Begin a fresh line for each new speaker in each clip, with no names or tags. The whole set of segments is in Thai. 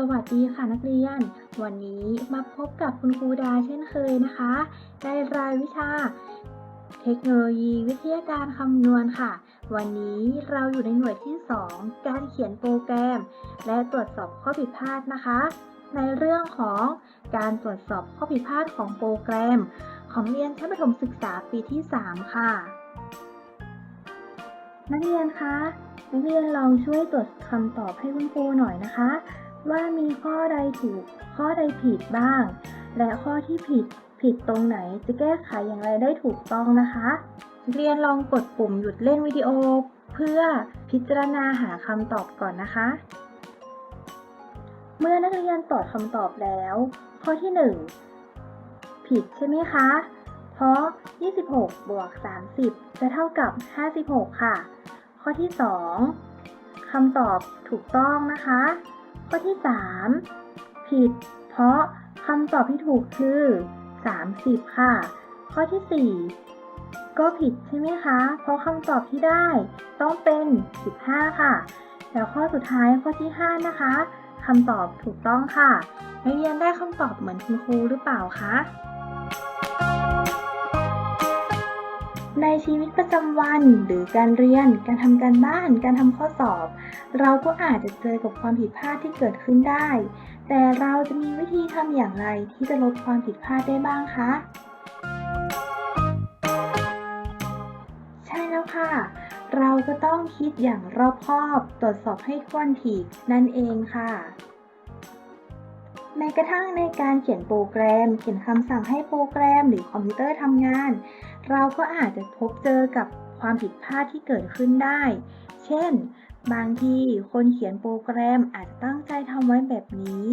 สวัสดีค่ะนักเรียน วันนี้มาพบกับคุณครูดาเช่นเคยนะคะ ในรายวิชา เทคโนโลยีวิทยาการคำนวณค่ะ วันนี้เราอยู่ในหน่วยที่ 2 การเขียนโปรแกรม และตรวจสอบข้อผิดพลาดนะคะ ในเรื่องของการตรวจสอบข้อผิดพลาดของโปรแกรม ของเรียนชั้นประถมศึกษาปีที่ 3 ค่ะ นักเรียนคะนักเรียนลองช่วยตรวจคำตอบให้คุณครูหน่อยนะคะ ว่ามีข้อใดถูก ข้อใดผิดบ้าง และข้อที่ผิดผิดตรงไหนจะแก้ไขอย่างไรได้ถูกต้องนะคะ เรียนลองกดปุ่มหยุดเล่นวิดีโอ เพื่อพิจารณาหาคำตอบก่อนนะคะ เมื่อนักเรียนตอบคำตอบแล้ว ข้อที่ 1 ผิดใช่ไหมคะ เพราะ 26 บวก 30 จะเท่ากับ 56 ค่ะ ข้อที่ 2คำตอบถูกต้องนะคะ ข้อที่ 3 ผิด เพราะคำตอบที่ถูกคือ 30 ค่ะ ข้อที่ 4 ก็ผิดใช่ไหมคะ เพราะคำตอบที่ได้ต้องเป็น 15 ค่ะ แล้วข้อสุดท้ายข้อที่ 5 นะคะคำตอบถูกต้องค่ะนักเรียนได้คำตอบเหมือนคุณครูหรือเปล่าคะ ในชีวิตประจำวันหรือการเรียน การทำการบ้าน การทำข้อสอบ เราก็อาจจะเจอกับความผิดพลาดที่เกิดขึ้นได้ แต่เราจะมีวิธีทำอย่างไรที่จะลดความผิดพลาดได้บ้างคะ ใช่แล้วค่ะ เราก็ต้องคิดอย่างรอบคอบ ตรวจสอบให้ถ้วนถี่นั่นเองค่ะแม้กระทั่งในการเขียนโปรแกรม เขียนคำสั่งให้โปรแกรมหรือคอมพิวเตอร์ทำงาน เราก็อาจจะพบเจอกับความผิดพลาดที่เกิดขึ้นได้ เช่น บางทีคนเขียนโปรแกรมอาจจะตั้งใจทำไว้แบบนี้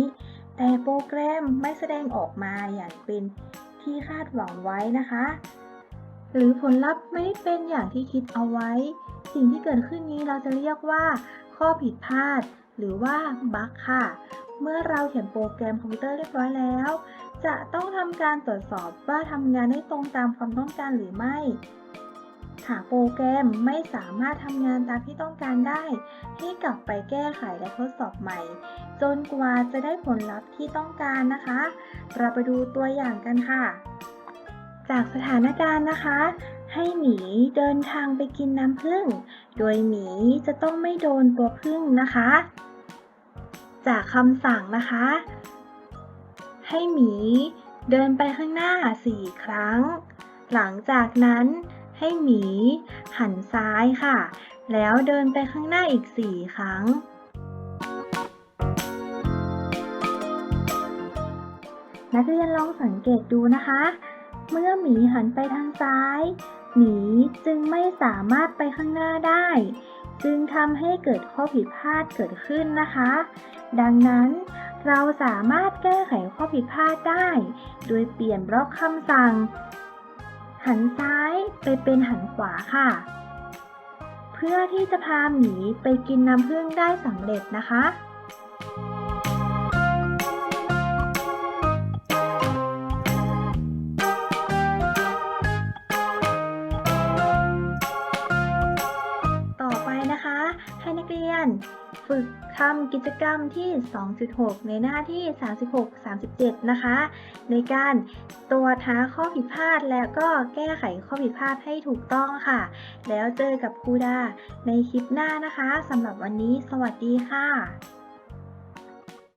แต่โปรแกรมไม่แสดงออกมาอย่างเป็นที่คาดหวังไว้นะคะ หรือผลลัพธ์ไม่ได้เป็นอย่างที่คิดเอาไว้ สิ่งที่เกิดขึ้นนี้เราจะเรียกว่า ข้อผิดพลาด หรือว่าบั๊กค่ะ เมื่อเราเขียนโปรแกรมคอมพิวเตอร์เรียบร้อยแล้ว จะต้องทำการตรวจสอบว่าทำงานได้ตรงตามความต้องการหรือไม่ หากโปรแกรมไม่สามารถทำงานตามที่ต้องการได้ ให้กลับไปแก้ไขและทดสอบใหม่ จนกว่าจะได้ผลลัพธ์ที่ต้องการนะคะ เราไปดูตัวอย่างกันค่ะ จากสถานการณ์นะคะ ให้หมีเดินทางไปกินน้ำผึ้ง โดยหมีจะต้องไม่โดนตัวผึ้งนะคะ จากคำสั่งนะคะ ให้หมีเดินไปข้างหน้า 4 ครั้ง หลังจากนั้น ให้หมี หันซ้ายค่ะ แล้วเดินไปข้างหน้าอีก 4 ครั้ง นักเรียนลองสังเกตดูนะคะ เมื่อหมีหันไปทางซ้าย หมีจึงไม่สามารถไปข้างหน้าได้ จึงทำให้เกิดข้อผิดพลาดเกิดขึ้นนะคะ ดังนั้นเราสามารถแก้ไขข้อผิดพลาดได้ โดยเปลี่ยนบล็อกคำสั่ง หันซ้ายไปเป็นหันขวาค่ะ เพื่อที่จะพาหมีไปกินน้ำผึ้งได้สำเร็จนะคะต่อไปนะคะให้นักเรียน ฝึกทำกิจกรรมที่ 2.6 ในหน้าที่ 36-37 นะคะ ในการตรวจหาข้อผิดพลาดแล้วก็แก้ไขข้อผิดพลาดให้ถูกต้องค่ะ แล้วเจอกับครูดาในคลิปหน้านะคะสำหรับวันนี้ สวัสดีค่ะ